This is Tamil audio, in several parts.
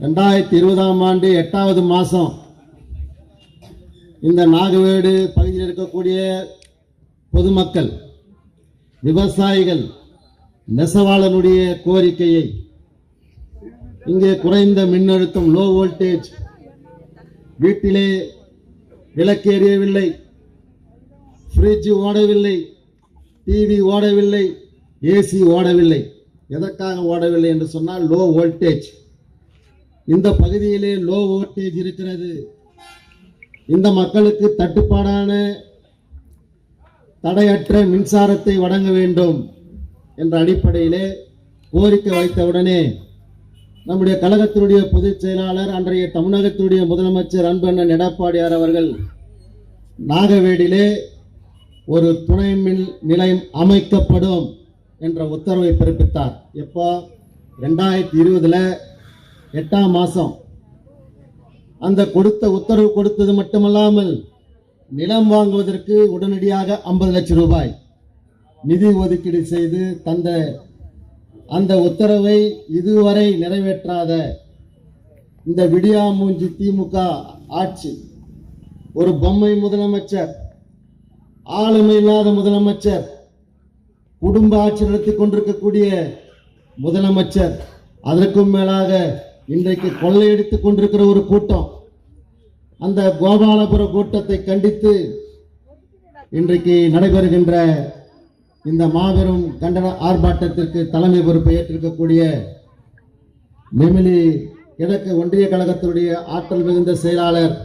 ரெண்டாயிரத்தி இருபதாம் ஆண்டு எட்டாவது மாதம் இந்த நாகவேடு பகுதியில் இருக்கக்கூடிய பொதுமக்கள் விவசாயிகள் நெசவாளனுடைய கோரிக்கையை இங்கே குறைந்த மின்னழுத்தம் லோ வோல்டேஜ் வீட்டிலே விளக்கு எரியவில்லை ஃப்ரிட்ஜ் ஓடவில்லை டிவி ஓடவில்லை ஏசி ஓடவில்லை. எதற்காக ஓடவில்லை என்று சொன்னால் லோ வோல்டேஜ் இந்த பகுதியிலே லோ வோல்டேஜ் இருக்கிறது. இந்த மக்களுக்கு தட்டுப்பாடான தடையற்ற மின்சாரத்தை வழங்க வேண்டும் என்ற அடிப்படையிலே கோரிக்கை வைத்தவுடனே நம்முடைய கழகத்தினுடைய பொதுச் செயலாளர் அன்றைய தமிழகத்தினுடைய முதலமைச்சர் அன்பண்ணன் எடப்பாடியார் அவர்கள் நாகவேடிலே ஒரு துணை மின் நிலையம் அமைக்கப்படும் என்ற உத்தரவை பிறப்பித்தார். எப்போ ரெண்டாயிரத்தி இருபதில் எட்டாம் மாதம் அந்த கொடுத்த உத்தரவு கொடுத்தது மட்டுமல்லாமல் நிலம் வாங்குவதற்கு உடனடியாக ஐம்பது லட்சம் ரூபாய் நிதி ஒதுக்கீடு செய்து தந்த அந்த உத்தரவை இதுவரை நிறைவேற்றாத இந்த விடியாமூஞ்சி திமுக ஆட்சி ஒரு பொம்மை முதலமைச்சர் ஆளுமை இல்லாத முதலமைச்சர் குடும்ப ஆட்சி நடத்தி கொண்டிருக்கக்கூடிய முதலமைச்சர் அதற்கும் மேலாக இன்றைக்கு கொள்ளையடித்துக் கொண்டிருக்கிற ஒரு கூட்டம். அந்த கோபாலபுர கூட்டத்தை கண்டித்து இன்றைக்கு நடைபெறுகின்ற இந்த மாபெரும் கண்டன ஆர்ப்பாட்டத்திற்கு தலைமை பொறுப்பை ஏற்றிருக்கக்கூடிய நெமிலி கிழக்கு ஒன்றிய கழகத்தினுடைய ஆற்றல் மிகுந்த செயலாளர்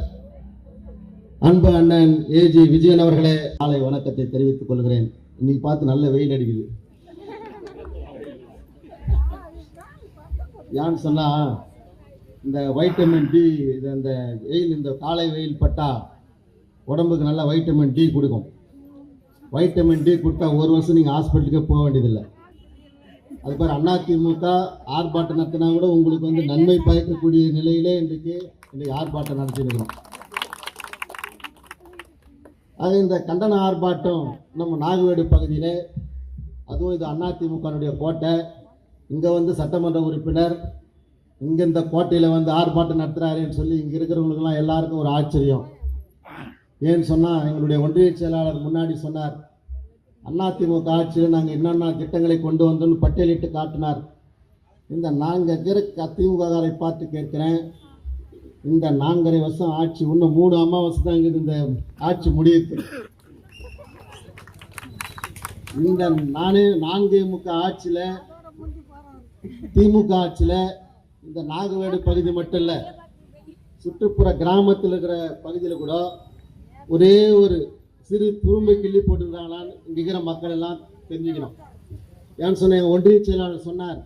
அன்பு அண்ணன் ஏஜி விஜயன் அவர்களே காலை வணக்கத்தை தெரிவித்துக் கொள்கிறேன். இன்னைக்கு பார்த்து நல்ல வெயில் அடிக்குது. ஏன்னு சொன்னா இந்த வைட்டமின் டி இது அந்த வெயில் இந்த காலை வெயில் பட்டால் உடம்புக்கு நல்ல வைட்டமின் டி கொடுக்கும். வைட்டமின் டி கொடுத்தா ஒரு வருஷம் நீங்கள் ஹாஸ்பிட்டலுக்கே போக வேண்டியதில்லை. அது பேர் அதிமுக ஆர்ப்பாட்டம் நடத்தினா கூட உங்களுக்கு வந்து நன்மை பயக்கக்கூடிய நிலையிலே இன்றைக்கு இன்றைக்கு ஆர்ப்பாட்டம் நடத்திருக்கிறோம் ஆக இந்த கண்டன ஆர்ப்பாட்டம் நம்ம நாகவேடு பகுதியில் அதுவும் இது அதிமுகனுடைய கோட்டை. இங்கே வந்து சட்டமன்ற உறுப்பினர் இங்கே இந்த கோட்டையில் வந்து ஆர்ப்பாட்டம் நடத்துகிறாருன்னு சொல்லி இங்கே இருக்கிறவங்களுக்கெல்லாம் எல்லாருக்கும் ஒரு ஆச்சரியம். ஏன்னு சொன்னால் எங்களுடைய ஒன்றிய செயலாளர் முன்னாடி சொன்னார் அதிமுக ஆட்சியில் நாங்கள் என்னென்ன திட்டங்களை கொண்டு வந்தோம்னு பட்டியலிட்டு காட்டினார். இந்த நாங்கள் இருக்க திமுககாரை பார்த்து கேட்குறேன். இந்த நான்கரை வருஷம் ஆட்சி இன்னும் மூணு அமாவாசை தான் இங்கே இந்த ஆட்சி முடியுது. இந்த நானே நான்கு முக ஆட்சியில் திமுக ஆட்சியில் இந்த நாகவேடு பகுதி மட்டும் இல்லை சுற்றுப்புற கிராமத்தில் இருக்கிற பகுதியில் கூட ஒரே ஒரு சிறு துரும்பை கிள்ளி போட்டுருக்காங்களான்னு இங்கே இருக்கிற மக்கள் எல்லாம் தெரிஞ்சுக்கணும். ஏன்னு சொன்ன எங்கள் ஒன்றிய செயலாளர் சொன்னார்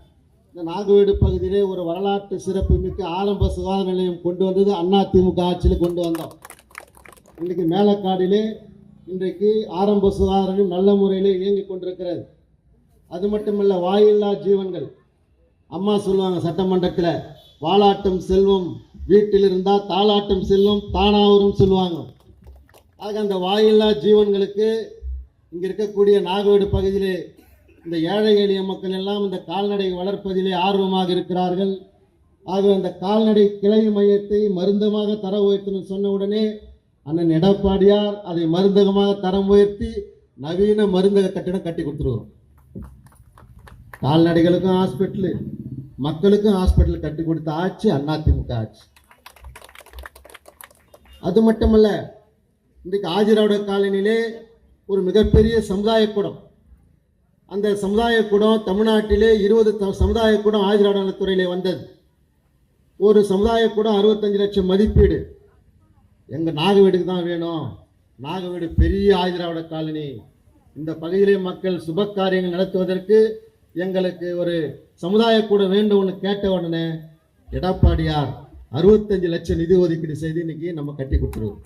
இந்த நாகவேடு பகுதியிலே ஒரு வரலாற்று சிறப்பு மிக்க ஆரம்ப சுகாதார நிலையம் கொண்டு வந்தது அண்ணா திமுக ஆட்சியில் கொண்டு வந்தோம். இன்றைக்கு மேலக்காடிலே இன்றைக்கு ஆரம்ப சுகாதாரம் நல்ல முறையிலே இயங்கிக் கொண்டிருக்கிறது. அது மட்டுமல்ல வாயில்லா ஜீவன்கள் அம்மா சொல்லுவாங்க சட்டமன்றத்தில் வாலாட்டும் செல்வம் வீட்டில் இருந்தால் தாளாட்டும் செல்வம் தானாவரும் சொல்லுவாங்க. ஆக அந்த வாயில்லா ஜீவன்களுக்கு இங்கே இருக்கக்கூடிய நாகவேடு பகுதியிலே இந்த ஏழை எளிய மக்கள் எல்லாம் இந்த கால்நடை வளர்ப்பதிலே ஆர்வமாக இருக்கிறார்கள். ஆக அந்த கால்நடை கிளை மையத்தை மருந்தமாக தர உயர்த்தணும் சொன்ன உடனே அண்ணன் எடப்பாடியார் அதை மருந்தகமாக தரம் உயர்த்தி நவீன மருந்தக கட்டிடம் கட்டி கொடுத்துருவோம் கால்நடைகளுக்கும் ஹாஸ்பிட்டலு மக்களுக்கும் ஹாஸ்பிட்டல் கட்டி கொடுத்த ஆட்சி அதிமுக ஆட்சி. அது மட்டுமல்ல இன்றைக்கு ஆஜிராவுட காலனிலே ஒரு மிகப்பெரிய சமுதாய கூடம். அந்த சமுதாய கூடம் தமிழ்நாட்டிலே இருபது த- சமுதாய கூடம் ஆஜிராவுட நலத்துறையிலே வந்தது. ஒரு சமுதாய கூடம் அறுபத்தஞ்சு லட்சம் மதிப்பீடு. எங்கள் நாகவீடுக்கு தான் வேணும். நாகவீடு பெரிய ஆஜிராவுட காலனி. இந்த பகுதியிலே மக்கள் சுப காரியங்கள் நடத்துவதற்கு எங்களுக்கு ஒரு சமுதாய கூட வேண்டும்னு கேட்ட உடனே எடப்பாடியார் அறுபத்தஞ்சு லட்சம் நிதி ஒதுக்கீடு செய்து இன்னைக்கு நம்ம கட்டி கொடுத்துருவோம்.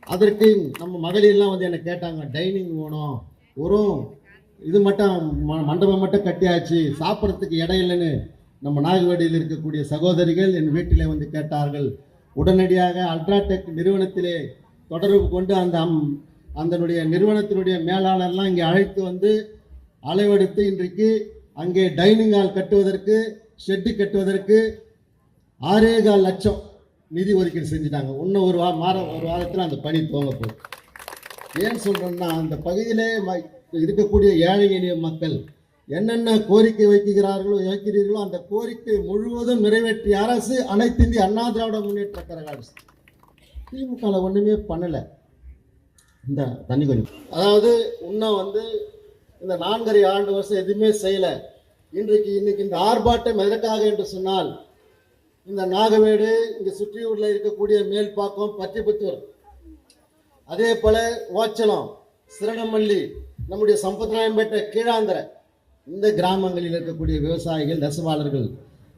அதற்கு நம்ம மகளிர்லாம் வந்து என்னை கேட்டாங்க டைனிங் வேணும் வரும் இது மட்டும் ம- மண்டபம் மட்டும் கட்டியாச்சு சாப்பிட்றதுக்கு இடம் இல்லைன்னு. நம்ம நாகவேடியில் இருக்கக்கூடிய சகோதரிகள் என் வீட்டிலே வந்து கேட்டார்கள். உடனடியாக அல்ட்ராடெக் நிறுவனத்திலே தொடர்பு கொண்டு அந்த அம்- அதனுடைய நிறுவனத்தினுடைய மேலாளர்லாம் இங்கே அழைத்து வந்து அளவெடுத்து இன்றைக்கு அங்கே டைனிங் ஹால் கட்டுவதற்கு ஷெட்டு கட்டுவதற்கு ஆறேகால் லட்சம் நிதி ஒதுக்கீடு செஞ்சுட்டாங்க. இன்னும் ஒரு வா மாதம் ஒரு வாரத்தில் அந்த பணி துவங்க போகுது. ஏன் சொல்கிறேன்னா அந்த பகுதியிலே ம- இருக்கக்கூடிய ஏழை எளிய மக்கள் என்னென்ன கோரிக்கை வைக்கிறார்களோ வைக்கிறீர்களோ அந்த கோரிக்கை முழுவதும் நிறைவேற்றிய அரசு அனைத்து இந்திய அண்ணா திராவிட முன்னேற்ற கழக அரசு. திமுகவில் ஒன்றுமே பண்ணலை. இந்த தண்ணி கொஞ்சம் அதாவது இன்னும் வந்து இந்த நான்கரை ஆண்டு வருஷம் எதுவுமே செய்யலை. இன்றைக்கு இன்னைக்கு இந்த ஆர்ப்பாட்டம் எதற்காக என்று சொன்னால் இந்த நாகவேடு இங்கே சுற்றியூரில் இருக்கக்கூடிய மேல்பாக்கம் பத்திபுத்தூர். அதே போல ஓச்சலம் சிரணமல்லி நம்முடைய சம்பத்ராயம்பேட்டை கீழாந்தரை இந்த கிராமங்களில் இருக்கக்கூடிய விவசாயிகள் நெசவாளர்கள்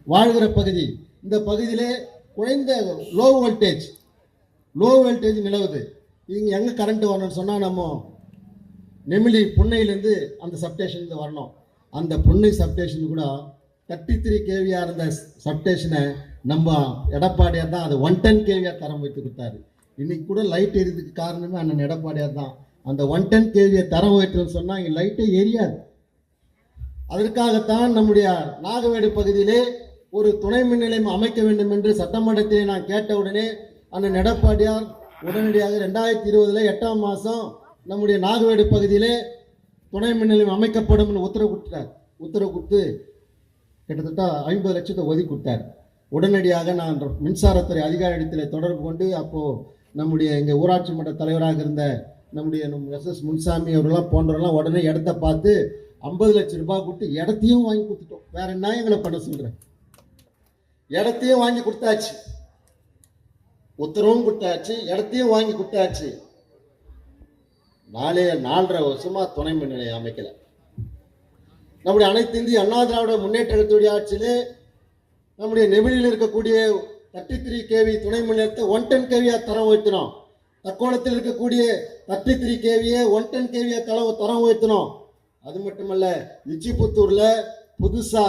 வாழ்கிற பகுதி. இந்த பகுதியிலே குறைந்த லோ வோல்டேஜ் லோ வோல்டேஜ் நிலவுது. இங்கே எங்கே கரண்ட் வரணும்னு சொன்னால் நம்ம நெமிலி புன்னையிலேருந்து அந்த சப்டேஷன்லேருந்து வரணும். அந்த புன்னை சப்டேஷன் கூட தேர்ட்டி த்ரீ கேவியாக இருந்த சப்டேஷனை நம்ம எடப்பாடியார் தான் அதை ஒன் டென் கேவியாக தரம் வைத்து கொடுத்தாரு. இன்னைக்கு கூட லைட் எரியதுக்கு காரணமே அண்ணன் எடப்பாடியார் தான். அந்த ஒன் டென் கேவியை தரம் வைத்துன்னு சொன்னால் இங்கே லைட்டே எரியாது. அதற்காகத்தான் நம்முடைய நாகவேடு பகுதியிலே ஒரு துணை மின் நிலையம் அமைக்க வேண்டும் என்று சட்டமன்றத்திலே நான் கேட்டவுடனே அண்ணன் எடப்பாடியார் உடனடியாக ரெண்டாயிரத்தி இருபதுல எட்டாம் மாதம் நம்முடைய நாகவேடு பகுதியிலே துணை மின் நிலையம் அமைக்கப்படும் என்று உத்தரவு கொடுத்தார். உத்தரவு கொடுத்து கிட்டத்தட்ட ஐம்பது லட்சத்தை ஒதுக்கி கொடுத்தார். உடனடியாக நான் மின்சாரத்துறை அதிகாரிடத்தில் தொடர்பு கொண்டு அப்போது நம்முடைய எங்கள் ஊராட்சி மன்ற தலைவராக இருந்த நம்முடைய எஸ் எஸ் முன்சாமி அவர்கள்லாம் போன்றவர்கள்லாம் உடனே இடத்த பார்த்து ஐம்பது லட்சம் ரூபாய் கொடுத்து இடத்தையும் வாங்கி கொடுத்துட்டோம். வேற என்ன எங்களை பண்ண சொல்கிறேன் இடத்தையும் வாங்கி கொடுத்தாச்சு. உத்தரவும் கொடுத்தாச்சு இடத்தையும் வாங்கி கொடுத்தாச்சு. நாலே நாலரை வருஷமா துணை மின் நிலையம் அமைக்கல. நம்முடைய அனைத்து இந்திய அண்ணா திராவிட முன்னேற்றத்துடைய ஆட்சியிலே நம்முடைய நெபிலில் இருக்கக்கூடிய தேர்ட்டி த்ரீ கேவி துணை மின் நிலையத்தை ஒன் டென் கேவியா தரம் உயர்த்தினோம். தக்கோணத்தில் இருக்கக்கூடிய தேர்ட்டி த்ரீ கேவியை ஒன் டென் கேவியா தளவு தரம் உயர்த்தினோம். அது மட்டுமல்ல இச்சிபுத்தூர்ல புதுசா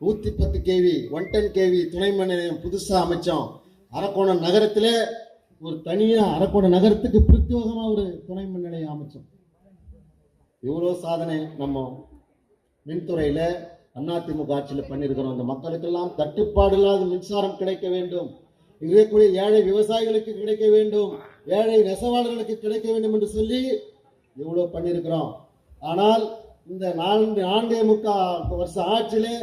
நூத்தி பத்து கேவி ஒன் டென் கேவி துணை மின் நிலையம் புதுசா அமைச்சோம். அரக்கோணம் நகரத்திலே ஒரு தனியா அரக்கோணம் நகரத்துக்கு பிரத்யோகமா ஒரு துணை மின் நிலையம் அமைச்சோம் இவ்வளோ சாதனை நம்ம மின்துறையில அதிமுக ஆட்சியில் பண்ணியிருக்கிறோம். அந்த மக்களுக்கெல்லாம் தட்டுப்பாடு இல்லாத மின்சாரம் கிடைக்க வேண்டும். இருக்கக்கூடிய ஏழை விவசாயிகளுக்கு கிடைக்க வேண்டும். ஏழை நெசவாளர்களுக்கு கிடைக்க வேண்டும் என்று சொல்லி இவ்வளோ பண்ணியிருக்கிறோம். ஆனால் இந்த நான்கு நான்கே முக்கால் வருஷம் ஆட்சியிலே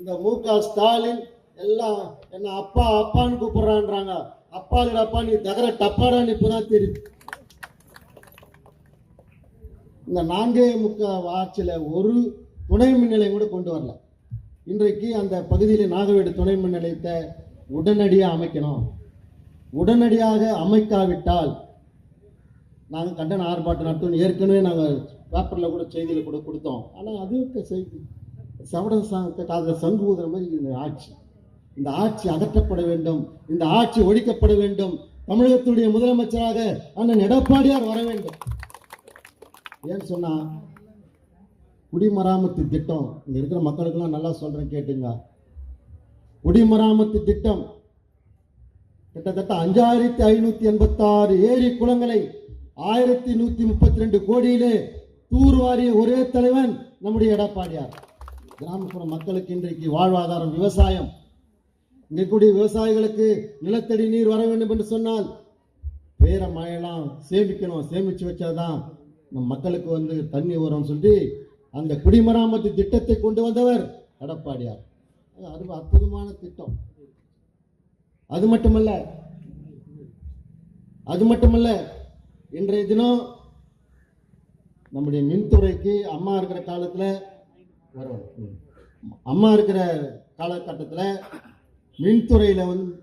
இந்த மு க ஸ்டாலின் எல்லாம் என்ன அப்பா அப்பான்னு கூப்பிடுறான்றாங்க. அப்பா இல்லடப்பா நீ தகர டப்பாடான்னு இப்போதான் தெரியுது இந்த நான்கே முக்கால் ஆட்சியில் ஒரு துணை மின் நிலையம் கூட கொண்டு வரல. இன்றைக்கு அந்த பகுதியில் நாகவேடு துணை மின் நிலையத்தை உடனடியாக அமைக்கணும். உடனடியாக அமைக்காவிட்டால் நாங்கள் கண்டன ஆர்ப்பாட்டம் நடத்தணும் ஏற்கனவே நாங்கள் பேப்பரில் கூட செய்தியில் கூட கொடுத்தோம். ஆனால் அதுக்கு செய்தி. சவட சங்கத்தை சங்கு ஊதுற மாதிரி ஆட்சி இந்த ஆட்சி அகற்றப்பட வேண்டும் இந்த ஆட்சி ஒழிக்கப்பட வேண்டும். தமிழகத்துடைய முதலமைச்சராக அண்ணன் எடப்பாடியார் வர வேண்டும். ஏன்னு சொன்னா குடிமராமத்து திட்டம் இங்க இருக்கிற மக்களுக்கெல்லாம் நல்லா சொல்றேன் கேட்டுங்க. குடிமராமத்து திட்டம் கிட்டத்தட்ட அஞ்சாயிரத்தி ஐநூத்தி எண்பத்தாறு ஏரி குளங்களை ஆயிரத்தி நூத்தி முப்பத்தி ரெண்டு கோடியிலே தூர்வாரிய ஒரே தலைவன் நம்முடைய எடப்பாடியார். கிராமப்புற மக்களுக்கு இன்றைக்கு வாழ்வாதாரம் விவசாயம் இங்கே விவசாயிகளுக்கு நிலத்தடி நீர் வர வேண்டும் என்று சொன்னால் வேற மழையெல்லாம் சேமிக்கணும் சேமிச்சு வச்சாதான் நம் மக்களுக்கு வந்து தண்ணி உரம் சொல்லி அந்த குடிமராமத்து திட்டத்தை கொண்டு வந்தவர் எடப்பாடியார். அது அற்புதமான திட்டம். அது மட்டுமல்ல அது மட்டுமல்ல இன்றைய தினம் நம்முடைய மின்துறைக்கு அம்மா இருக்கிற காலத்தில் வரும் அம்மா இருக்கிற காலகட்டத்தில் மின்துறையில் வந்து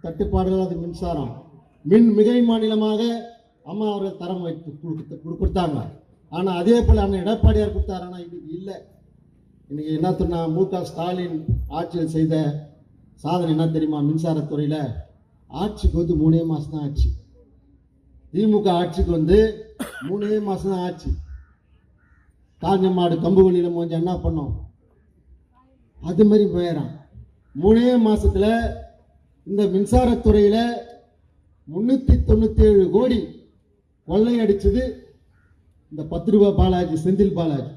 தட்டுப்பாடுகள் அது மின்சாரம். மின் மிகை மாநிலமாக அம்மா அவர்கள் தரம் வைத்து கொடு- கொடுத்தாங்க. ஆனால் அதே போல் அண்ணன் எடப்பாடியார் கொடுத்தார். ஆனால் இன்னைக்கு இல்லை. இன்னைக்கு என்ன சொன்னா மு க ஸ்டாலின் ஆட்சியில் செய்த சாதனை என்ன தெரியுமா? மின்சாரத்துறையில் ஆட்சிக்கு வந்து மூணே மாதம் தான் ஆச்சு. திமுக ஆட்சிக்கு வந்து மூணே மாதம் தான் ஆச்சு. காஞ்ச மாடு கம்பு வழியில் மோஞ்ச என்ன பண்ணோம்? அது மாதிரி போயிடறான். மூணே மாசத்துல இந்த மின்சாரத்துறையில முன்னூத்தி தொண்ணூத்தி ஏழு கோடி கொள்ளையடிச்சது இந்த பத்து ரூபா பாலாஜி செந்தில் பாலாஜி.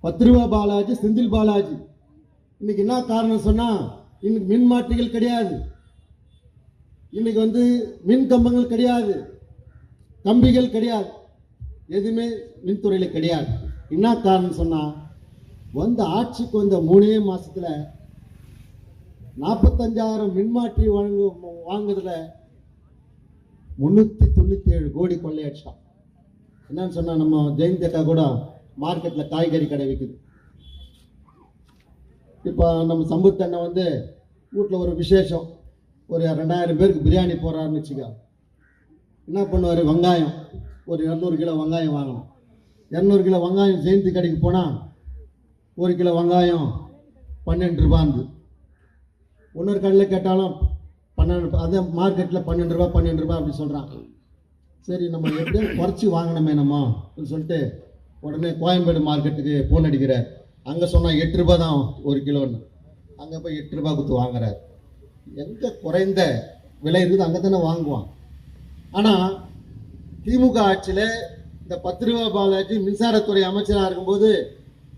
பத்து ரூபா பாலாஜி செந்தில் பாலாஜி. இன்னைக்கு என்ன காரணம் சொன்னா இன்னைக்கு மின் மாற்றிகள் கிடையாது. இன்னைக்கு வந்து மின் கம்பங்கள் கிடையாது. கம்பிகள் கிடையாது. எதுவுமே மின்துறையில் கிடையாது. என்ன காரணம் சொன்னா வந்த ஆட்சிக்கு வந்த மூணே மாதத்தில் நாற்பத்தஞ்சாயிரம் மின்மாற்றி வாங்கு வாங்குறதுல முந்நூற்றி தொண்ணூற்றி ஏழு கோடி கொள்ளையடிச்சிட்டான். என்னன்னு சொன்னால் நம்ம ஜெயந்தி அக்கா கூட மார்க்கெட்டில் காய்கறி கடை விற்குது இப்போ நம்ம சம்பத் அண்ணன் வந்து வீட்டில் ஒரு விசேஷம். ஒரு ரெண்டாயிரம் பேருக்கு பிரியாணி போடுறாருன்னு வச்சுக்கோ. என்ன பண்ணுவார்? வெங்காயம். ஒரு இரநூறு கிலோ வெங்காயம் வாங்கணும். இரநூறு கிலோ வெங்காயம் ஜெயந்தி கடைக்கு போனால் ஒரு கிலோ வெங்காயம் பன்னெண்டு ரூபாந்து இன்னொரு கடையில் கேட்டாலும் பன்னெண்டு அதே மார்க்கெட்டில் பன்னெண்டு ரூபா பன்னெண்டு ரூபா அப்படின்னு சொல்கிறாங்க சரி நம்ம எப்படியும் குறைச்சி வாங்கணுமே நம்ம அப்படின்னு சொல்லிட்டு உடனே கோயம்பேடு மார்க்கெட்டுக்கு ஃபோன் அடிக்கிறார். அங்கே சொன்னால் எட்டு ரூபா தான் ஒரு கிலோன்னு. அங்கே போய் எட்டு ரூபா கொடுத்து வாங்குறார். எங்கே குறைந்த விலை இருக்குது அங்கே தானே வாங்குவான். ஆனால் திமுக ஆட்சியில் இந்த பத்து ரூபா பாலாஜி மின்சாரத்துறை அமைச்சராக இருக்கும்போது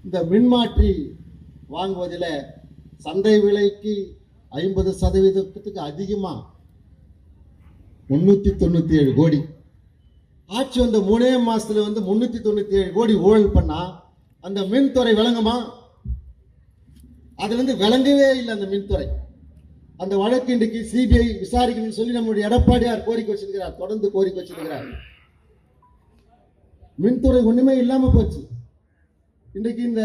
இந்த மின்மாற்றி வாங்குவதில் சந்தை விலைக்கு ஐம்பது சதவீதத்துக்கு அதிகமாக முந்நூற்றி தொண்ணூற்றி ஏழு கோடி. ஆட்சி வந்த மூணே மாதத்தில் வந்து முன்னூற்றி தொண்ணூற்றி ஏழு கோடி ஊழல் பண்ணால் அந்த மின்துறை விளங்குமா? அதுலேருந்து விளங்கவே இல்லை அந்த மின்துறை. அந்த வழக்கு இன்றைக்கு சிபிஐ விசாரிக்கணும்னு சொல்லி நம்முடைய எடப்பாடியார் கோரிக்கை வச்சிருக்கிறார் தொடர்ந்து கோரிக்கை வச்சிருக்கிறார். மின்துறை ஒண்ணுமே இல்லாம போச்சு. இன்றைக்கு இந்த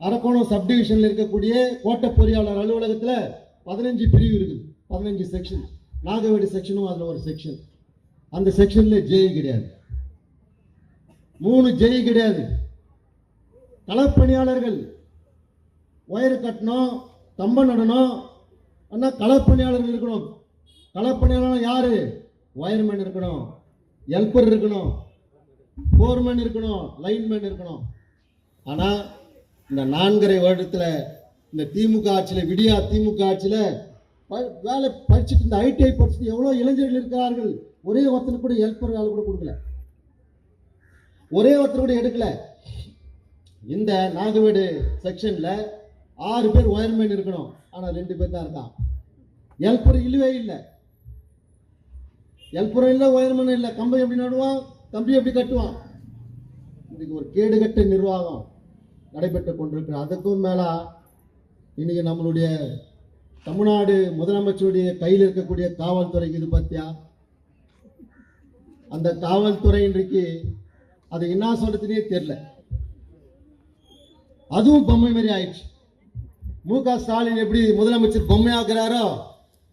அரக்கோணம் சப்டிவிஷனில் இருக்கக்கூடிய கோட்டை பொறியாளர் அலுவலகத்தில் பதினஞ்சு பிரிவு இருக்குது. பதினஞ்சு செக்ஷன் நாகவேடி செக்ஷனும் அதில் ஒரு செக்ஷன் அந்த செக்ஷனில் ஜெயி கிடையாது. மூணு ஜெயி கிடையாது. களப்பணியாளர்கள் ஒயர் கட்டணும் கம்பம் நடணும். ஆனால் களப்பணியாளர்கள் இருக்கணும். களப்பணியாளர் யாரு? ஒயர்மேன் இருக்கணும். ஹெல்ப்பர் இருக்கணும். ஃபோர்மேன் இருக்கணும். லைன்மேன் இருக்கணும். ஆனால் இந்த நான்கரை வருடத்தில் இந்த திமுக ஆட்சியில் விடியா திமுக ஆட்சியில் ப- வேலை படிச்சுட்டு இந்த ஐடிஐ படிச்சுட்டு எவ்வளோ இளைஞர்கள் இருக்கிறார்கள் ஒரே ஒருத்தனுக்கு கூட ஹெல்ப்பர் வேலை கூட கொடுக்கல. ஒரே ஒருத்தர் கூட எடுக்கல. இந்த நாகவேடு செக்ஷனில் ஆறு பேர் ஒயர்மேன் இருக்கணும். ஆனால் ரெண்டு பேர் தான் இருக்கான். ஹெல்ப்பர் இல்லவே இல்லை. ஹெல்ப்பரும் இல்லை ஒயர்மேனும் இல்லை. கம்பை எப்படி நடுவான்? கம்பி எப்படி கட்டுவான்? இன்னைக்கு ஒரு கேடுகட்ட நிர்வாகம். நடைபெற்று கொண்டிருக்கிற அதுக்கும் மேலே இன்னைக்கு நம்மளுடைய தமிழ்நாடு முதலமைச்சருடைய கையில் இருக்கக்கூடிய காவல்துறைக்கு இது பார்த்தியா அந்த காவல்துறை இன்றைக்கு அது என்ன சொல்றதுனே தெரியல. அதுவும் பொம்மை மாதிரி ஆயிடுச்சு. மு க ஸ்டாலின் எப்படி முதலமைச்சர் பொம்மையாக்குறாரோ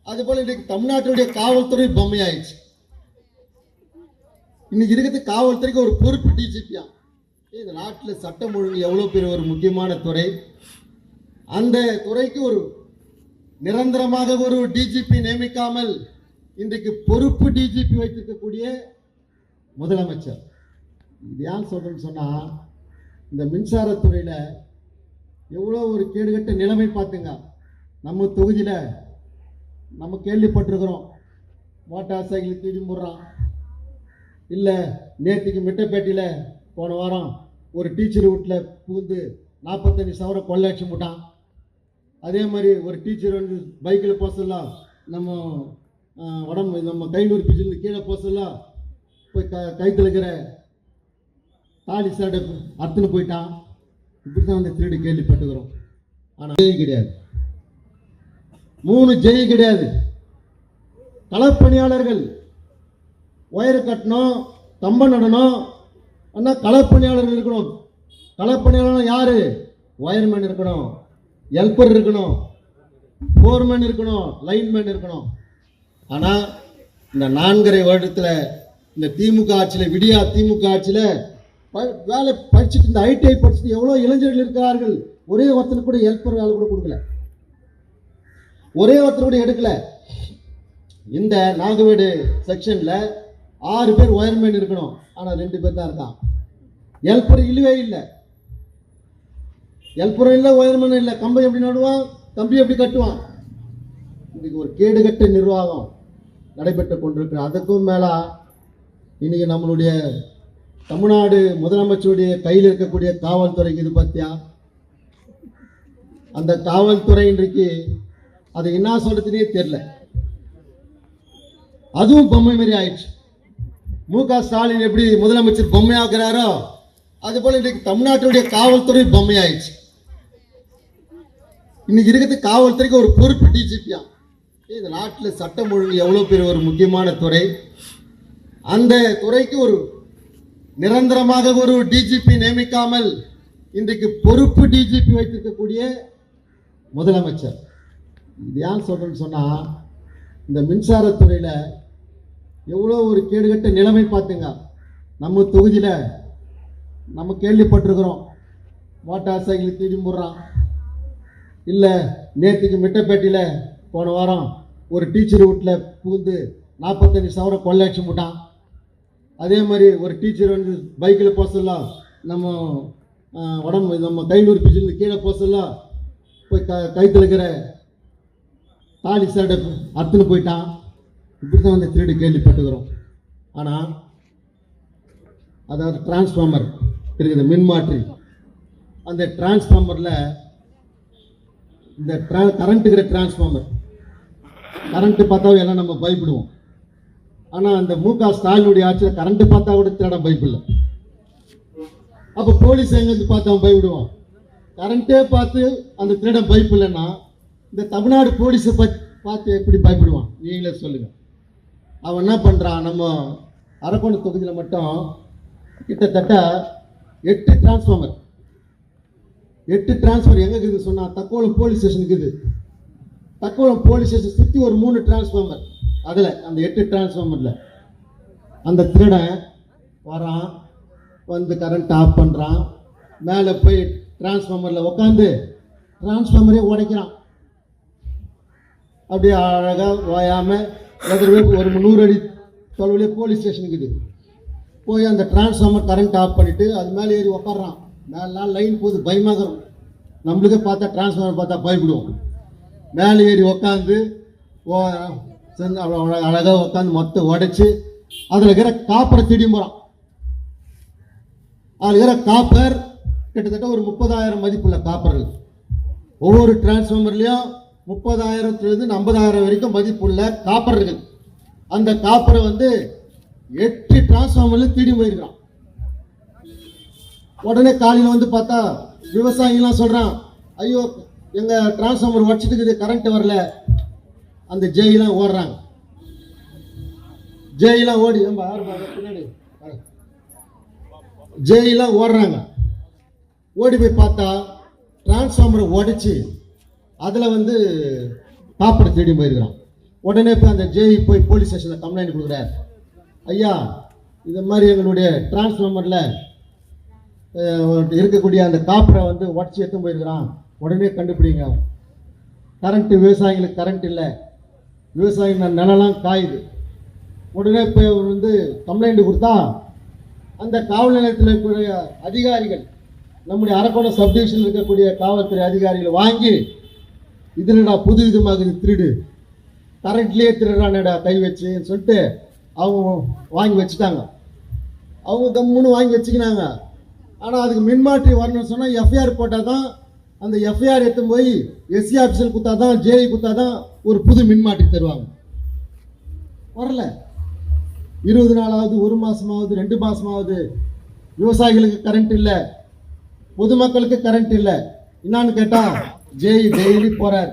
அது போல இன்றைக்கு தமிழ்நாட்டுடைய காவல்துறை பொம்மை ஆயிடுச்சு இன்னைக்கு இருக்கிறது காவல்துறைக்கு ஒரு பொறுப்பு டிஜிபியா இந்த நாட்டில் சட்டம் ஒழுங்கு எவ்வளோ பெரிய ஒரு முக்கியமான துறை? அந்த துறைக்கு ஒரு நிரந்தரமாக ஒரு டிஜிபி நியமிக்காமல் இன்றைக்கு பொறுப்பு டிஜிபி வைத்திருக்கக்கூடிய முதலமைச்சர். இது ஏன் சொல்கிறேன்னு சொன்னால் இந்த மின்சாரத்துறையில் எவ்வளோ ஒரு கேடுகட்ட நிலைமை பார்த்துங்க. நம்ம தொகுதியில் நம்ம கேள்விப்பட்டிருக்கிறோம். மோட்டார் சைக்கிள் தூக்கி போடுறான் இல்லை நேற்றுக்கு மிட்டப்பேட்டையில் போன வாரம் ஒரு டீச்சர் வீட்டில் புகுந்து நாற்பத்தஞ்சு சவரம் கொள்ளையடிச்சு போட்டான். அதே மாதிரி ஒரு டீச்சர் வந்து பைக்கில் போக சொல்ல நம்ம உடம்பு நம்ம கைலூர் பிச்சுலேருந்து கீழே போக சொல்ல போய் க கைத்தில் இருக்கிற தாலி சாட்டை அறுத்துன்னு போயிட்டான். இப்படி தான் அந்த திருடு கேள்விப்பட்டுக்கிறோம். ஆனால் ஜெய் கிடையாது. மூணு ஜெய் கிடையாது. களப்பணியாளர்கள் ஒயர் கட்டணும் கம்பம் நடணும் அண்ணா களப்பணியாளர் இருக்கணும். களப்பணியாளர் யாரு? ஒயர்மேன் இருக்கணும். ஹெல்ப்பர் இருக்கணும். ஃபோர்மேன் இருக்கணும். லைன்மேன் இருக்கணும். ஆனால் இந்த நான்கரை வருடத்தில் இந்த திமுக ஆட்சியில் விடியா திமுக ஆட்சியில் ப- வேலை படிச்சுட்டு இந்த ஐடிஐ படிச்சுட்டு எவ்வளோ இளைஞர்கள் இருக்கிறார்கள்? ஒரே ஒருத்தனுக்கு கூட ஹெல்ப்பர் வேலை கூட கொடுக்கல. ஒரே ஒருத்தர் கூட எடுக்கல. இந்த நாகவேடு செக்ஷனில் ஆறு பேர் ஒயர்மேன் இருக்கணும். ஆனால் ரெண்டு பேர் தான் இருக்கான். எல்புரம் இல்லவே இல்லை. எல்புரம் இல்லை ஒயர்மேன் இல்லை. கம்பை எப்படி நடுவான்? கம்பி எப்படி கட்டுவான்? இன்னைக்கு ஒரு கேடுகட்ட நிர்வாகம் நடைபெற்று கொண்டிருக்கு அதுக்கும் மேலே இன்னைக்கு நம்மளுடைய தமிழ்நாடு முதலமைச்சருடைய கையில் இருக்கக்கூடிய காவல்துறைக்கு இது பார்த்தியா அந்த காவல்துறை இன்றைக்கு அதை என்ன சொல்றதுனே தெரியல. அதுவும் பொம்மை மாதிரி ஆயிடுச்சு. மு க ஸ்டாலின் எப்படி முதலமைச்சர் பொம்மையாக்குறாரோ அது போல இன்றைக்கு தமிழ்நாட்டுடைய காவல்துறை பொம்மை ஆயிடுச்சு இன்னைக்கு இருக்கிறது காவல்துறைக்கு ஒரு பொறுப்பு டிஜிபியா இந்த நாட்டில் சட்டம் ஒழுங்கு எவ்வளோ பெரிய ஒரு முக்கியமான துறை? அந்த துறைக்கு ஒரு நிரந்தரமாக ஒரு டிஜிபி நியமிக்காமல் இன்றைக்கு பொறுப்பு டிஜிபி வைத்திருக்கக்கூடிய முதலமைச்சர். இது ஏன் சொல்றேன்னு சொன்னால் இந்த மின்சாரத்துறையில் எவ்வளோ ஒரு கேடுகட்ட நிலைமை பார்த்துங்க. நம்ம தொகுதியில் நம்ம கேள்விப்பட்டிருக்கிறோம். மோட்டார் சைக்கிள் தீடி போடுறான். இல்லை நேற்றுக்கு மிட்டப்பேட்டையில் போன வாரம் ஒரு டீச்சர் வீட்டில் புகுந்து நாற்பத்தஞ்சு சவரம் கொள்ளையடிச்சு போட்டான். அதே மாதிரி ஒரு டீச்சர் வந்து பைக்கில் போக சொல்ல நம்ம உடம்பு நம்ம கைலூர் பிடிச்சிருந்து கீழே போக சொல்ல போய் க கைத்தில் இருக்கிற தாலி சேட்டை அத்துன்னு போயிட்டான். இப்படி தான் அந்த திருடு கேள்விப்பட்டுக்கிறோம் ஆனால் அதாவது டிரான்ஸ்ஃபார்மர் இருக்குது மின்மாற்றி. அந்த டிரான்ஸ்ஃபார்மரில் இந்த ட்ரா இருக்கிற டிரான்ஸ்ஃபார்மர் கரண்ட்டு பார்த்தா எல்லாம் நம்ம பயப்படுவோம். ஆனால் அந்த மு க ஸ்டாலினுடைய ஆட்சியில் கரண்ட்டு பார்த்தா கூட திருட பயப்பில்லை அப்போ போலீஸ் எங்கேருந்து பார்த்து அவன் பயப்படுவான்? கரண்ட்டே பார்த்து அந்த திருடன் பயப்பில்லைன்னா இந்த தமிழ்நாடு போலீஸை பத் பார்த்து எப்படி பயப்படுவான்? நீங்களே சொல்லுங்கள் அவன் என்ன பண்ணுறான் நம்ம அரக்கோணம் தொகுதியில் மட்டும் கிட்டத்தட்ட எட்டு டிரான்ஸ்ஃபார்மர் எட்டு டிரான்ஸ்ஃபர் எங்கே இருக்குது சொன்னால் தக்கோலம் போலீஸ் ஸ்டேஷன் இருக்குது. தக்கோலம் போலீஸ் ஸ்டேஷன் சுற்றி ஒரு மூணு டிரான்ஸ்ஃபார்மர் அதில் அந்த எட்டு டிரான்ஸ்ஃபார்மரில் அந்த திருடன் வரான் வந்து கரண்ட் ஆஃப் பண்ணுறான் மேலே போய் டிரான்ஸ்ஃபார்மரில் உட்காந்து டிரான்ஸ்ஃபார்மரே உடைக்கிறான். அப்படியே அழகாக ஓயாமல் எதிர்வே ஒரு நூறு அடி தொலைவிலே போலீஸ் ஸ்டேஷன் இருக்குது. போய் அந்த டிரான்ஸ்ஃபார்மர் கரண்ட் ஆஃப் பண்ணிவிட்டு அது மேலே ஏறி உட்காடுறான் மேலாம் லைன் போகுது பயமாகறோம். நம்மளுக்கே பார்த்தா டிரான்ஸ்ஃபார்மர் பார்த்தா பயப்படுவோம். மேலே ஏறி உக்காந்து அவ்வளோ அழகாக உட்காந்து மொத்தம் உடைச்சி அதில் இருக்கிற காப்பரை திடீர் போகிறான் அதில் இருக்கிற காப்பர் கிட்டத்தட்ட ஒரு முப்பதாயிரம் மதிப்புள்ள காப்பர்கள் ஒவ்வொரு டிரான்ஸ்ஃபார்மர்லேயும் முப்பதாயிரத்துலேருந்து ஐம்பதாயிரம் வரைக்கும் மதிப்புள்ள காப்பர் இருக்குது அந்த காப்பரை வந்து எட்டு டிரான்ஸ்ஃபார்மர்ல தீடி போயிருக்கான் உடனே காலையில் வந்து பார்த்தா விவசாயிலாம் சொல்கிறான் ஐயோ எங்கள் டிரான்ஸ்ஃபார்மர் உடச்சிட்டு இருக்குது கரண்ட் வரல. அந்த ஜெயிலாம் ஓடுறாங்க. ஜெயிலாம் ஓடி ஏம்பா, யாரு பின்னாடி? ஜெயிலாம் ஓடுறாங்க. ஓடி போய் பார்த்தா டிரான்ஸ்ஃபார்மரை உடைச்சி அதில் வந்து பாப்பட தேடி போயிருக்கிறான். உடனே போய் அந்த ஜேவி போய் போலீஸ் ஸ்டேஷனில் கம்ப்ளைண்ட் கொடுக்குறார். ஐயா இது மாதிரி எங்களுடைய டிரான்ஸ்ஃபார்மரில் இருக்கக்கூடிய அந்த காப்பரை வந்து உடச்சி எடுத்து போயிருக்கிறான். உடனே கண்டுபிடிங்க. கரண்ட்டு விவசாயிகளுக்கு கரண்ட் இல்லை. விவசாயிங்க நிலலாம் காயுது. உடனே போய் அவர் வந்து கம்ப்ளைண்ட் கொடுத்தா அந்த காவல் நிலையத்தில் இருக்கக்கூடிய அதிகாரிகள் நம்முடைய அரக்கோணம் சப்டிவிஷனில் இருக்கக்கூடிய காவல்துறை அதிகாரிகள் வாங்கி இதுலடா புது விதமாக திருடு. கரண்ட்லேயே திருடானடா கை வச்சுன்னு சொல்லிட்டு அவங்க வாங்கி வச்சுட்டாங்க. அவங்க கம்முன்னு வாங்கி வச்சுக்கினாங்க. ஆனால் அதுக்கு மின்மாற்றி வரணும்னு சொன்னால் எஃப்ஐஆர் போட்டால் தான் அந்த எஃப்ஐஆர் எடுத்து போய் எஸ்சி ஆஃபீஸில் கொடுத்தா தான் ஜேஇ கொடுத்தா தான் ஒரு புது மின்மாற்றி தருவாங்க. வரல. இருபது நாளாவது ஒரு மாதமாவது ரெண்டு மாதமாவது விவசாயிகளுக்கு கரண்ட் இல்லை. பொதுமக்களுக்கு கரண்ட் இல்லை. என்னான்னு கேட்டால் ஜேஇ டெய்லி போகிறார்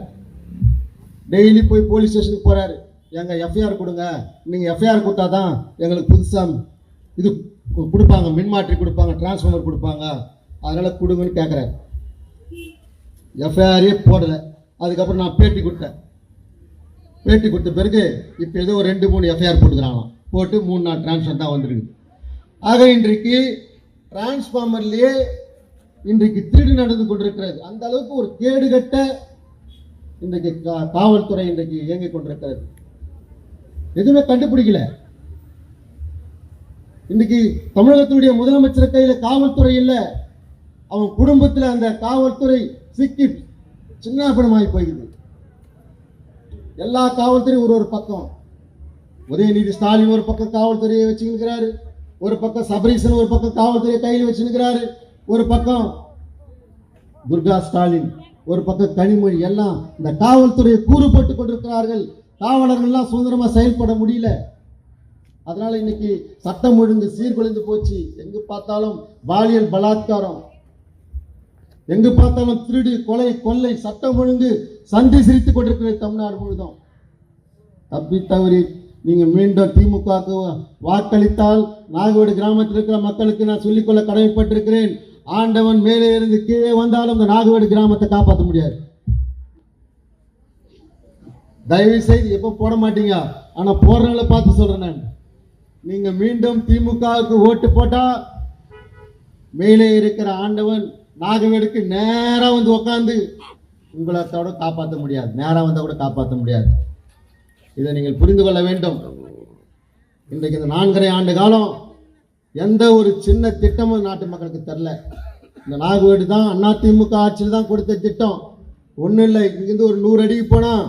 டெய்லி போய் போலீஸ் ஸ்டேஷனுக்கு போகிறார் எங்கள் எஃப்ஐஆர் கொடுங்க. நீங்கள் எஃப்ஐஆர் கொடுத்தா தான் எங்களுக்கு புதுசாக இது கொடுப்பாங்க மின்மாற்றி கொடுப்பாங்க டிரான்ஸ்ஃபார்மர் கொடுப்பாங்க. அதனால் கொடுங்கன்னு கேட்குறாரு எஃப்ஐஆரே போடலை. அதுக்கப்புறம் நான் பேட்டி கொடுத்தேன். பேட்டி கொடுத்த பிறகு இப்போ ஏதோ ஒரு ரெண்டு மூணு எஃப்ஐஆர் போட்டுக்கிறாங்களாம். போட்டு மூணு நாள் டிரான்ஸ்ஃபர் தான் வந்திருக்கு ஆக இன்றைக்கு டிரான்ஸ்ஃபார்மர்லேயே இன்றைக்கு திருடு நடந்து கொண்டிருக்கிறது. அந்த அளவுக்கு ஒரு கேடுகட்ட இன்றைக்கு கா- காவல்துறை இன்றைக்கு இயங்கிக் கொண்டிருக்கிறது. எதுவுமே கண்டுபிடிக்கல. இன்னைக்கு தமிழகத்தினுடைய முதலமைச்சர் கையில காவல்துறை இல்லை. அவன் குடும்பத்துல அந்த காவல்துறை சிக்கி சின்னாபனமாகி போயிடுது எல்லா காவல்துறையும் ஒரு ஒரு பக்கம். உதயநிதி ஸ்டாலின் ஒரு பக்கம் காவல்துறையை வச்சுக்கிறாரு ஒரு பக்கம் சபரீசன் ஒரு பக்கம் காவல்துறையை கையில் வச்சுக்கிறாரு ஒரு பக்கம் துர்கா ஸ்டாலின் ஒரு பக்கம் கனிமொழி எல்லாம் இந்த காவல்துறையை கூறு போட்டுக் கொண்டிருக்கிறார்கள். காவலர்கள்லாம் சுதந்திரமா செயல்பட முடியல. அதனால இன்னைக்கு சட்டம் ஒழுங்கு சீர்குலைந்து போச்சு. எங்கு பார்த்தாலும் பாலியல் பலாத்காரம். எங்கு பார்த்தாலும் திருடு கொலை கொள்ளை சட்டம் ஒழுங்கு சந்தி சிரித்துக் கொண்டிருக்கிற தமிழ்நாடு முழுதும். தப்பி தவறி நீங்க மீண்டும் திமுகவுக்கு வாக்களித்தால் நாகோடு கிராமத்தில் இருக்கிற மக்களுக்கு நான் சொல்லிக்கொள்ள கடமைப்பட்டிருக்கிறேன். ஆண்டவன் மேலே இருந்து கீழே வந்தாலும் இந்த நாகவேடு கிராமத்தை காப்பாற்ற முடியாது. தயவு செய்து எப்போ போட மாட்டீங்க? ஆனால் போடுறவங்களை பார்த்து சொல்றேன் நான். நீங்க மீண்டும் திமுகவுக்கு ஓட்டு போட்டா மேலே இருக்கிற ஆண்டவன் நாகவேடுக்கு நேராக வந்து உட்காந்து உங்களை கூட காப்பாற்ற முடியாது. நேராக வந்தால் கூட காப்பாற்ற முடியாது. இதை நீங்கள் புரிந்து கொள்ள வேண்டும். இன்றைக்கு இந்த நான்கரை ஆண்டு காலம் எந்த ஒரு சின்ன திட்டமும் நாட்டு மக்களுக்கு தெரில இந்த நாகவேடு தான் அதிமுக ஆட்சியில் தான் கொடுத்த திட்டம். ஒன்றும் இல்லை இங்கேருந்து ஒரு நூறு அடிக்கு போனால்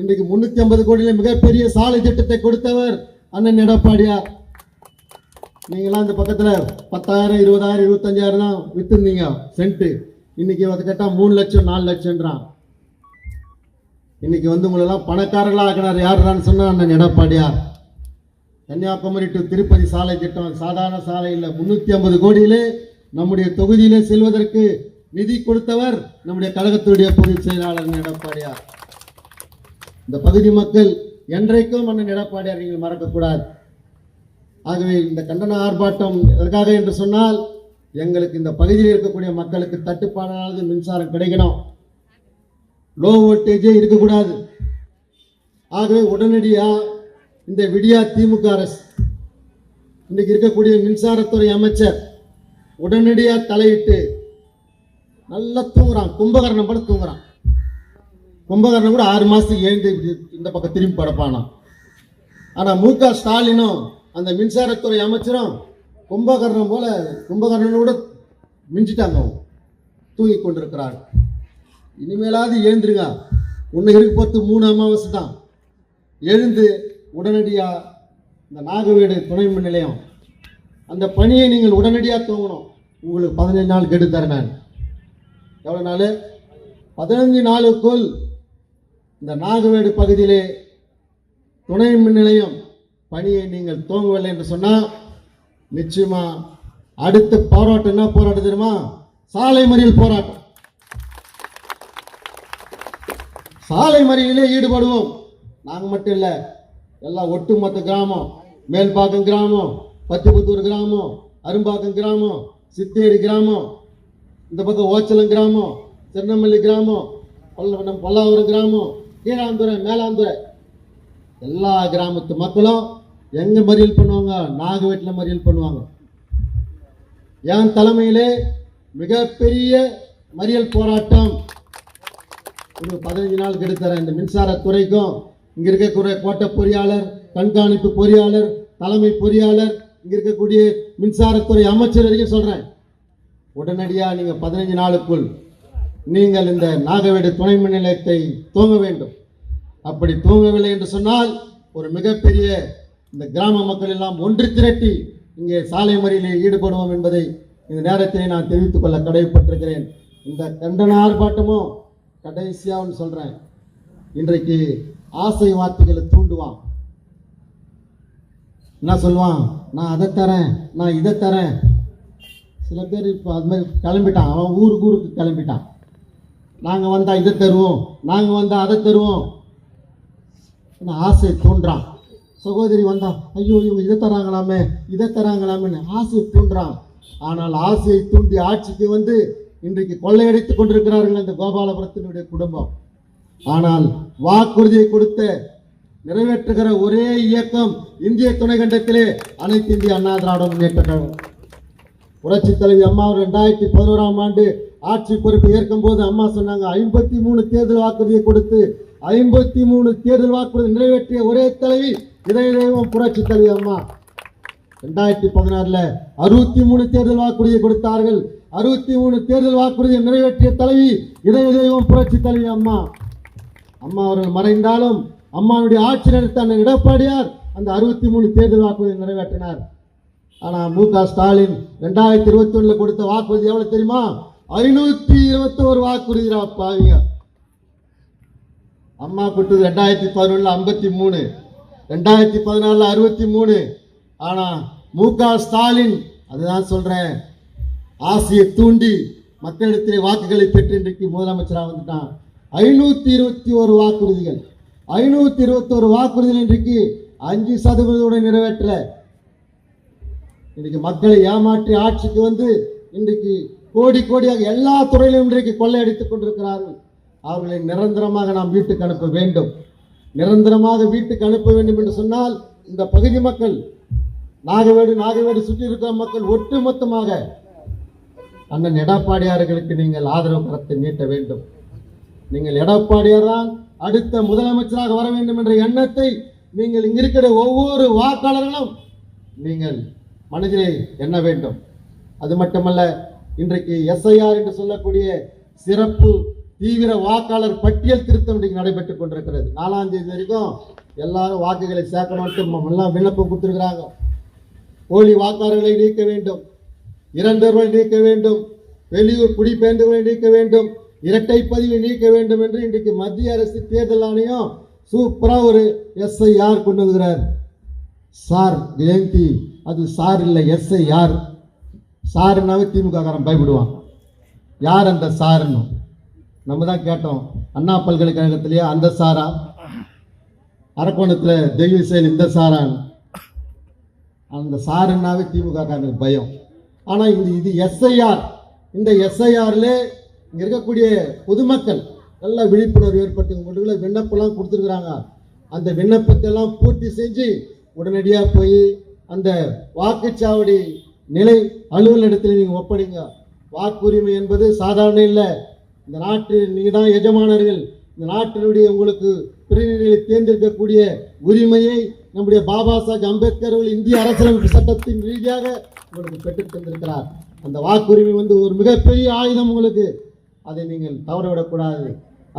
இன்றைக்கு முந்நூற்றி ஐம்பது கோடியில் மிகப்பெரிய சாலை திட்டத்தை கொடுத்தவர் அண்ணன் எடப்பாடியார். நீங்களாம் இந்த பக்கத்தில் பத்தாயிரம் இருபதாயிரம் இருபத்தஞ்சாயிரம் தான் விற்றுருந்தீங்க சென்ட்டு இன்றைக்கி அதை கேட்டால் மூணு லட்சம் நாலு லட்சம்ன்றான். இன்னைக்கு வந்து உங்களெல்லாம் பணக்காரர்களாக ஆக்கினார் யாருடான்னு சொன்னால் அண்ணன் எடப்பாடியார். கன்னியாகுமரி டு திருப்பதி சாலை திட்டம் சாதாரண சாலையில் முன்னூற்றி முன்னூத்தி ஐம்பது கோடியிலே நம்முடைய தொகுதியிலே செல்வதற்கு நிதி கொடுத்தவர் நம்முடைய கழகத்துடைய பொதுச் செயலாளர் எடப்பாடியார். இந்த பகுதி மக்கள் என்றைக்கும் அண்ணன் எடப்பாடியார் நீங்கள் மறக்கக்கூடாது. ஆகவே இந்த கண்டன ஆர்ப்பாட்டம் எதற்காக என்று சொன்னால் எங்களுக்கு இந்த பகுதியில் இருக்கக்கூடிய மக்களுக்கு தட்டுப்பாடானது மின்சாரம் கிடைக்கணும். லோ வோல்டேஜே இருக்கக்கூடாது. ஆகவே உடனடியாக இந்த விடியா திமுக அரசு. இன்னைக்கு இருக்கக்கூடிய மின்சாரத்துறை அமைச்சர் உடனடியாக தலையிட்டு நல்லா தூங்குறான். கும்பகர்ணம் போல தூங்குறான். கும்பகர்ணம் கூட ஆறு மாசத்துக்கு எழுந்து இந்த பக்கம் திரும்பி படப்பானான் ஆனா மு க ஸ்டாலினும் அந்த மின்சாரத்துறை அமைச்சரும் கும்பகர்ணம் போல கும்பகர்ணன் கூட மிஞ்சிட்டாங்க அவங்க. தூங்கி கொண்டிருக்கிறார் இனிமேலாவது எழுந்துருங்க ஒன்று இருக்கு பத்து மூணு அமாவாசை தான். எழுந்து உடனடியாக இந்த நாகவேடு துணை மின் நிலையம். அந்த பணியை நீங்கள் உடனடியாக துவங்கணும். உங்களுக்கு பதினஞ்சு நாள் கெடு தரேன். நான் எவ்வளோ நாள்? பதினஞ்சு நாளுக்குள் இந்த நாகவேடு பகுதியிலே துணை மின் நிலையம் பணியை நீங்கள் துவங்கவில்லை என்று சொன்னால் நிச்சயமாக அடுத்த போராட்டம் என்ன போராட்டம் தெரியுமா? சாலை மறியல் போராட்டம். சாலை மறியலே ஈடுபடுவோம். நாங்கள் மட்டும் இல்லை எல்லாம் ஒட்டுமொத்த கிராமம். மேல்பாக்கம் கிராமம் பத்திபுத்தூர் கிராமம் அரும்பாக்கம் கிராமம் சித்தேரி கிராமம் இந்த பக்கம் ஓச்சலம் கிராமம் திருநெல்வேலி கிராமம் பல்ல நம்ம பல்லாவரம் கிராமம் கீழாந்துறை மேலாந்துறை. எல்லா கிராமத்து மக்களும் எங்க மறியல் பண்ணுவாங்க? நாகவேட்டில் மறியல் பண்ணுவாங்க. என் தலைமையிலே மிகப்பெரிய மறியல் போராட்டம். ஒரு பதினஞ்சு நாள் கெடுத்தரேன் இந்த மின்சாரத்துறைக்கும் இங்க இருக்கக்கூடிய கோட்ட பொறியாளர் கண்காணிப்பு பொறியாளர் தலைமை பொறியாளர் இங்க இருக்கக்கூடிய மின்சாரத்துறை அமைச்சர் வரைக்கும் சொல்றேன். உடனடியா நீங்க பதினஞ்சு நாளுக்குள் நீங்கள் இந்த நாகவேடு துணை மின் நிலையத்தை தூங்க வேண்டும். அப்படி தூங்கவில்லை என்று சொன்னால் ஒரு மிகப்பெரிய இந்த கிராம மக்கள் எல்லாம் ஒன்று திரட்டி இங்கே சாலை மறியலில் ஈடுபடுவோம் என்பதை இந்த நேரத்திலே நான் தெரிவித்துக் கொள்ள கடமைப்பட்டிருக்கிறேன் இந்த கண்டன ஆர்ப்பாட்டமும் கடைசியா சொல்கிறேன் இன்றைக்கு ஆசை வார்த்தைகளை தூண்டுவான். என்ன சொல்லுவான்? நான் அதை தரேன் நான் இதை தரேன். சில பேர் இப்போ அது மாதிரி கிளம்பிட்டான். அவன் ஊருக்கு ஊருக்கு கிளம்பிட்டான். நாங்கள் வந்தால் இதை தருவோம் நாங்கள் வந்தால் அதை தருவோம். என்ன ஆசை தூண்டுறான். சகோதரி வந்தா ஐயோ இவங்க இதை தராங்களாமே இதை தராங்களாமேன்னு ஆசையை தூண்டுறான். ஆனால் ஆசையை தூண்டி ஆட்சிக்கு வந்து இன்றைக்கு கொள்ளையடித்துக் கொண்டிருக்கிறார்கள் அந்த கோபாலபுரத்தினுடைய குடும்பம். ஆனால் வாக்குறுதியை கொடுத்த நிறைவேற்றுகிற ஒரே இயக்கம் இந்திய துணைக்கண்டத்திலே அனைத்து இந்திய அண்ணா திராவிட முன்னேற்ற கழகம். புரட்சி தலைவி அம்மா அவர் ரெண்டாயிரத்தி பதினோராம் ஆண்டு ஆட்சி பொறுப்பு ஏற்கும் போது அம்மா சொன்னாங்க ஐம்பத்தி மூணு தேர்தல் வாக்குறுதியை கொடுத்து ஐம்பத்தி மூணு தேர்தல் வாக்குறுதி நிறைவேற்றிய ஒரே தலைவி இதய தெய்வம் புரட்சி தலைவி அம்மா. ரெண்டாயிரத்தி பதினாறுல அறுபத்தி மூணு தேர்தல் வாக்குறுதியை கொடுத்தார்கள். அறுபத்தி மூணு தேர்தல் வாக்குறுதியை நிறைவேற்றிய தலைவி இதய தெய்வம் புரட்சி தலைவி அம்மா. அம்மா அவர்கள் மறைந்தாலும் அம்மாவுடைய ஆட்சி நடத்த அண்ணன் எடப்பாடியார் அந்த அறுபத்தி மூணு தேர்தல் வாக்குறுதியை நிறைவேற்றினார். ஆனால் மு க ஸ்டாலின் ரெண்டாயிரத்தி இருபத்தி ஒன்றில் கொடுத்த வாக்குறுதி எவ்வளோ தெரியுமா? ஐநூற்றி இருபத்தோரு வாக்குறுதி பாவீங்க. அம்மா கொடுத்தது ரெண்டாயிரத்தி பதினொன்னுல ஐம்பத்தி மூணு ரெண்டாயிரத்தி பதினாலில் அறுபத்தி மூணு. ஆனா மு க ஸ்டாலின் அதுதான் சொல்கிறேன் ஆசையை தூண்டி மக்களிடத்திலே வாக்குகளை பெற்று இன்றைக்கு முதலமைச்சராக வந்துட்டான். ஐநூத்தி இருபத்தி ஒரு வாக்குறுதிகள். ஐநூத்தி இருபத்தி ஒரு வாக்குறுதிகள் இன்றைக்கு அஞ்சு சதவீதத்தோட நிறைவேற்ற இன்றைக்கு மக்களை ஏமாற்றி ஆட்சிக்கு வந்து இன்றைக்கு கோடி கோடியாக எல்லா துறையிலும் இன்றைக்கு கொள்ளையடித்துக் கொண்டிருக்கிறார்கள். அவர்களை நிரந்தரமாக நாம் வீட்டுக்கு அனுப்ப வேண்டும். நிரந்தரமாக வீட்டுக்கு அனுப்ப வேண்டும் என்று சொன்னால் இந்த பகுதி மக்கள் நாகவேடு நாகவேடு சுற்றி இருக்கிற மக்கள் ஒட்டுமொத்தமாக அண்ணன் எடப்பாடியார்களுக்கு நீங்கள் ஆதரவு கரத்தை நீட்ட வேண்டும். நீங்கள் எடப்பாடியார் தான் அடுத்த முதலமைச்சராக வர வேண்டும் என்ற எண்ணத்தை நீங்கள் இங்கிருக்கிற ஒவ்வொரு வாக்காளர்களும் நீங்கள் மனதிலே எண்ண வேண்டும். அது மட்டுமல்ல இன்றைக்கு எஸ்ஐஆர் என்று சொல்லக்கூடிய சிறப்பு தீவிர வாக்காளர் பட்டியல் திருத்தம் இன்றைக்கு நடைபெற்றுக் கொண்டிருக்கிறது. நாலாம் தேதி வரைக்கும் எல்லாரும் வாக்குகளை சேர்க்கணும்ட்டு எல்லாம் விண்ணப்பம் கொடுத்துருக்குறாங்க. போலி வாக்காளர்களை நீக்க வேண்டும். இரண்டர்களை நீக்க வேண்டும். வெளியூர் குடிபெயர்ந்தவர்களை நீக்க வேண்டும். இரட்டை பதிவை நீக்க வேண்டும் என்று இன்றைக்கு மத்திய அரசு தேர்தல் ஆணையம் சூப்பராக ஒரு எஸ்ஐ யார் கொண்டு வருகிறார். சார் ஜெயந்தி அது சார் இல்லை எஸ்ஐ யார் சாருன்னாவே திமுககாரன் பயப்படுவான். யார் அந்த சாருன்னு நம்ம தான் கேட்டோம். அண்ணா பல்கலைக்கழகத்திலேயே அந்த சாரா? அரக்கோணத்தில் தெய்வசேன் இந்த சாரான்னு. அந்த சாருன்னாவே திமுககாரனுக்கு பயம். ஆனால் இது இது எஸ்ஐஆர். இந்த எஸ்ஐஆர்லே இங்கே இருக்கக்கூடிய பொதுமக்கள் நல்ல விழிப்புணர்வு ஏற்பட்டு உங்களுக்குள்ள விண்ணப்பம்லாம் கொடுத்துருக்குறாங்க. அந்த விண்ணப்பத்தை எல்லாம் பூர்த்தி செஞ்சு உடனடியாக போய் அந்த வாக்குச்சாவடி நிலை அலுவலகத்தில் நீங்கள் ஒப்படைங்க. வாக்குரிமை என்பது சாதாரண இல்லை. இந்த நாட்டில் நீங்கள் தான் எஜமானர்கள். இந்த நாட்டினுடைய உங்களுக்கு பிரதிநிதிகளை தேர்ந்தெடுக்கக்கூடிய உரிமையை நம்முடைய பாபா சாஹ் அம்பேத்கர் அவர்கள் இந்திய அரசியலமைப்பு சட்டத்தின் ரீதியாக உங்களுக்கு பெற்றுத் தந்திருக்கிறார். அந்த வாக்குரிமை வந்து ஒரு மிகப்பெரிய ஆயுதம் உங்களுக்கு. அதை நீங்கள் தவறவிடக்கூடாது.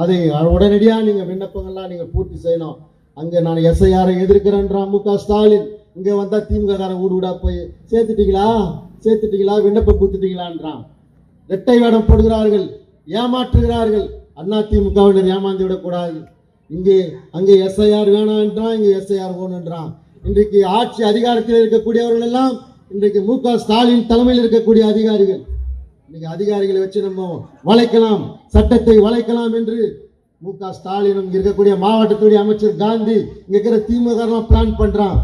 அதை உடனடியாக நீங்கள் விண்ணப்பங்கள்லாம் நீங்கள் பூர்த்தி செய்யணும். அங்கே நான் எஸ்ஐஆரை எதிர்க்கிறேன்றான் மு க. ஸ்டாலின். இங்கே வந்தால் திமுக காரன் ஊடு ஊடாக போய் சேர்த்துட்டீங்களா? சேர்த்துட்டீங்களா? விண்ணப்பம் கொடுத்துட்டீங்களான்றான் இரட்டை வேடம் போடுகிறார்கள் ஏமாற்றுகிறார்கள். அண்ணா திமுகவினர் ஏமாந்து விடக்கூடாது. இங்கே அங்கே எஸ்ஐஆர் வேணாம் என்றான் இங்கே எஸ்ஐஆர் வேணுன்றான் இன்றைக்கு ஆட்சி அதிகாரத்தில் இருக்கக்கூடியவர்கள் எல்லாம் இன்றைக்கு மு க. ஸ்டாலின் தலைமையில் இருக்கக்கூடிய அதிகாரிகள். இன்னைக்கு அதிகாரிகளை வச்சு நம்ம வளைக்கலாம் சட்டத்தை வளைக்கலாம் என்று மு க. ஸ்டாலின் இங்க இருக்கக்கூடிய மாவட்டத்துடைய அமைச்சர் காந்தி இங்க இருக்கிற திமுக பிளான் பண்றான்.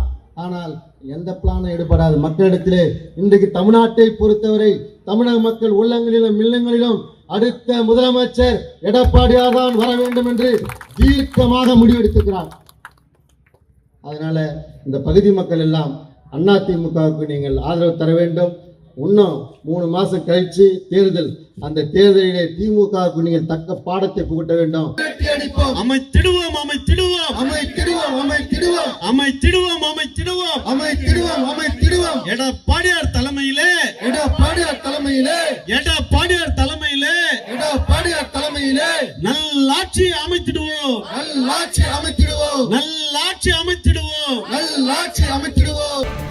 ஆனால் எந்த பிளானும் எடுபடாது. மக்களிடத்திலே இன்றைக்கு தமிழ்நாட்டை பொறுத்தவரை தமிழக மக்கள் உள்ளங்களிலும் இல்லங்களிலும் அடுத்த முதலமைச்சர் எடப்பாடியார் தான் வர வேண்டும் என்று தீர்க்கமாக முடிவெடுத்திருக்கிறார். அதனால இந்த பகுதி மக்கள் எல்லாம் அண்ணா திமுகவுக்கு நீங்கள் ஆதரவு தர வேண்டும். இன்னும் மூணு மாசம் கழிச்சு தேர்தல். அந்த தேர்தலிலே திமுகவுக்கு நீங்கள் தக்க பாடத்தை புகட்ட வேண்டும். அமைத்திடுவோம் அமைத்திடுவோம். அமைத்திடுவோம் அமைத்திடுவோம். அமைத்திடுவோம் அமைத்திடுவோம். அமைத்திடுவோம் அமைத்திடுவோம். எடப்பாடியார் தலைமையிலே. எடப்பாடியார் தலைமையிலே. எடப்பாடியார் தலைமையிலே. எடப்பாடியார் தலைமையிலே. நல்லாட்சி அமைத்திடுவோம். நல்லாட்சி அமைத்திடுவோம். நல்லாட்சி அமைத்திடுவோம். நல்லாட்சி அமைத்திடுவோம்.